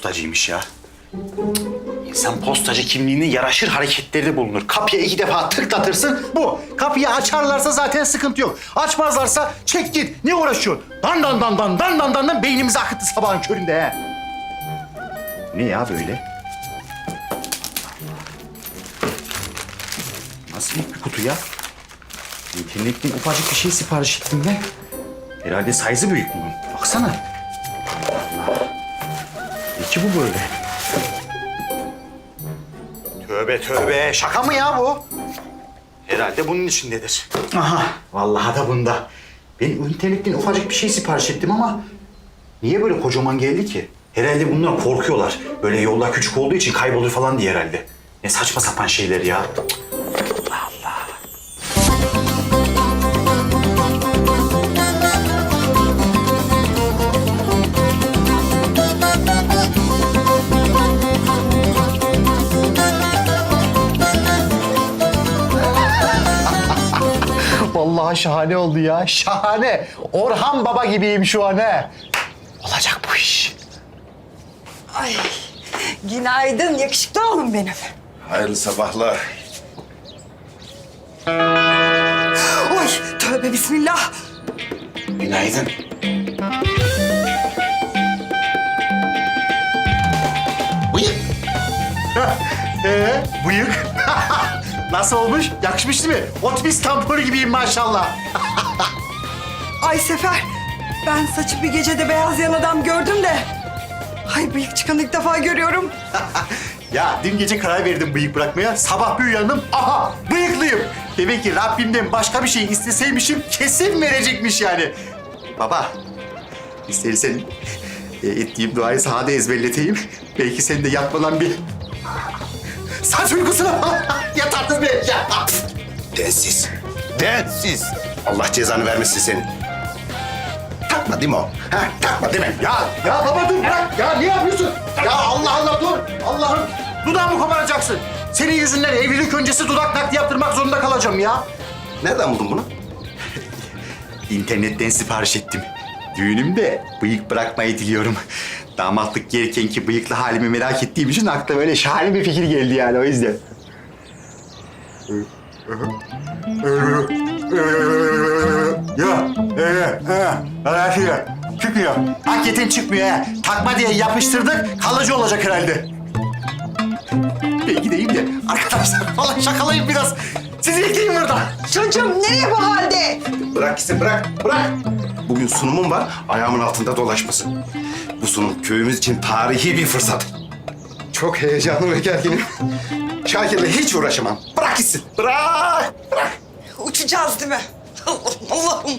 postacıymış ya. İnsan postacı kimliğine yaraşır hareketlerde bulunur. Kapıya iki defa tıklatırsın bu. Kapıyı açarlarsa zaten sıkıntı yok. Açmazlarsa çek git. Ne uğraşıyorsun? Dan dan dan dan dan dan dan dan beynimizi akıttı sabahın köründe he. Ne ya böyle? Nasıl büyük bir kutu ya? İnternetten ufacık bir şey sipariş ettim ben. Herhalde size'ı büyük bunun. Baksana. Ki bu böyle? Tövbe tövbe. Şaka mı ya bu? Herhalde bunun içindedir. Aha. Vallahi da bunda. Ben internetten ufacık bir şey sipariş ettim ama... Niye böyle kocaman geldi ki? Herhalde bunlar korkuyorlar. Böyle yollar küçük olduğu için kaybolur falan diye herhalde. Ne saçma sapan şeyler ya. Allah Vallahi şahane oldu ya. Şahane. Orhan Baba gibiyim şu an he. Olacak bu iş. Ay, günaydın yakışıklı oğlum benim. Hayırlı sabahlar. Oy, tövbe bismillah. Günaydın. Bıyık. ee, bıyık. Nasıl olmuş? Yakışmış değil mi? Otobüs tamponu gibiyim maşallah. Ay Sefer, ben saçı bir gecede beyaz yan adam gördüm de. Ay bıyık çıkan ilk defa görüyorum. Ya dün gece karar verdim bıyık bırakmaya. Sabah bir uyandım. Aha bıyıklıyım. Demek ki Rabbimden başka bir şey isteseymişim kesin verecekmiş yani. Baba istersen e, ettiğim duayı sahada ezberleteyim. Belki sen de yatmadan bir saç uykusuna yatarsın belki. Densiz. Densiz. Allah cezanı vermesin senin. Takma değil mi o? Ha, takma değil mi? Ya, ya baba dur bırak. Ya ne yapıyorsun? Ya Allah Allah dur. Allah'ım dudağımı koparacaksın. Senin yüzünden evlilik öncesi dudak nakli yaptırmak zorunda kalacağım ya. Nereden buldun bunu? İnternetten sipariş ettim. Düğünümde bıyık bırakmayı diliyorum. Damatlık gelirkenki bıyıklı halimi merak ettiğim için aklıma böyle şahane bir fikir geldi yani o yüzden. Ya, ee, ee, çıkmıyor. Hakikaten çıkmıyor ha. Takma diye yapıştırdık, kalıcı olacak herhalde. Ben gideyim de arkadaşlar falan şakalayın biraz. Siz bekleyin burada. Çocuğum nereye bu halde? Bırak gitsin bırak, bırak. Bugün sunumum var, ayağımın altında dolaşmasın. Bu sunum köyümüz için tarihi bir fırsat. Çok heyecanlı ve gerginim. Şakir'le hiç uğraşamam. Bırak gitsin, bırak, bırak. Uçacağız değil mi? Allah'ım.